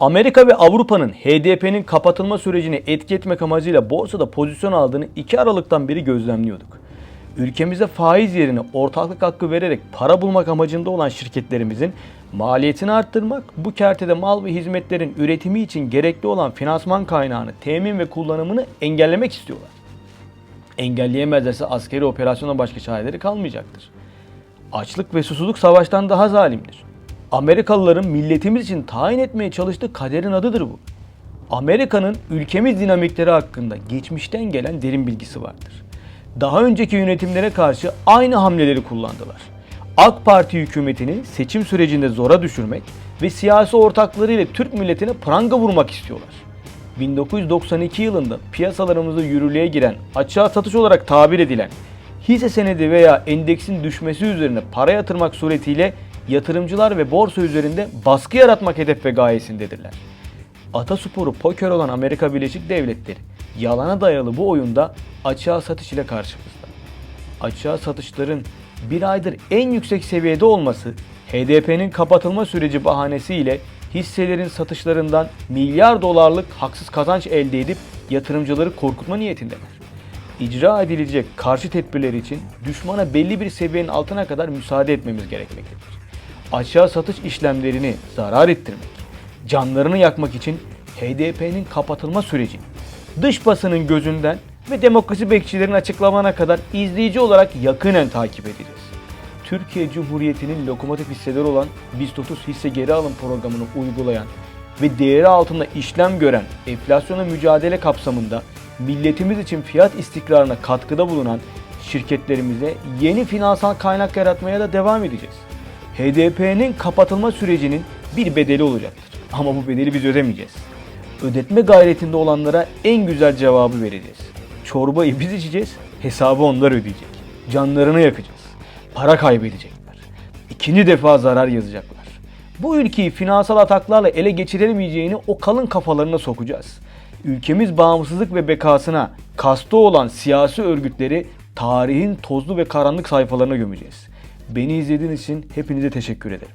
Amerika ve Avrupa'nın HDP'nin kapatılma sürecini etki etmek amacıyla borsada pozisyon aldığını 2 Aralık'tan beri gözlemliyorduk. Ülkemize faiz yerine ortaklık hakkı vererek para bulmak amacında olan şirketlerimizin maliyetini arttırmak, bu kertede mal ve hizmetlerin üretimi için gerekli olan finansman kaynağını temin ve kullanımını engellemek istiyorlar. Engelleyemezlerse askeri operasyona başka çareleri kalmayacaktır. Açlık ve susuzluk savaştan daha zalimdir. Amerikalıların milletimiz için tayin etmeye çalıştığı kaderin adıdır bu. Amerika'nın ülkemiz dinamikleri hakkında geçmişten gelen derin bilgisi vardır. Daha önceki yönetimlere karşı aynı hamleleri kullandılar. AK Parti hükümetini seçim sürecinde zora düşürmek ve siyasi ortaklarıyla Türk milletine pranga vurmak istiyorlar. 1992 yılında piyasalarımızda yürürlüğe giren, açığa satış olarak tabir edilen hisse senedi veya endeksin düşmesi üzerine para yatırmak suretiyle yatırımcılar ve borsa üzerinde baskı yaratmak hedef ve gayesindedirler. Atasporu poker olan Amerika Birleşik Devletleri yalana dayalı bu oyunda açığa satış ile karşımızda. Açığa satışların bir aydır en yüksek seviyede olması HDP'nin kapatılma süreci bahanesiyle hisselerin satışlarından milyar dolarlık haksız kazanç elde edip yatırımcıları korkutma niyetindeler. İcra edilecek karşı tedbirler için düşmana belli bir seviyenin altına kadar müsaade etmemiz gerekmektedir. Açığa satış işlemlerini zarar ettirmek, canlarını yakmak için HDP'nin kapatılma sürecini dış basının gözünden ve demokrasi bekçilerin açıklamana kadar izleyici olarak yakinen takip edeceğiz. Türkiye Cumhuriyeti'nin lokomotif hisseleri olan BIST 30 hisse geri alım programını uygulayan ve değeri altında işlem gören enflasyona mücadele kapsamında milletimiz için fiyat istikrarına katkıda bulunan şirketlerimize yeni finansal kaynak yaratmaya da devam edeceğiz. HDP'nin kapatılma sürecinin bir bedeli olacaktır. Ama bu bedeli biz ödemeyeceğiz. Ödetme gayretinde olanlara en güzel cevabı vereceğiz. Çorbayı biz içeceğiz, hesabı onlar ödeyecek. Canlarını yakacağız. Para kaybedecekler. İkinci defa zarar yazacaklar. Bu ülkeyi finansal ataklarla ele geçiremeyeceğini o kalın kafalarına sokacağız. Ülkemiz bağımsızlık ve bekasına kastı olan siyasi örgütleri tarihin tozlu ve karanlık sayfalarına gömeceğiz. Beni izlediğiniz için hepinize teşekkür ederim.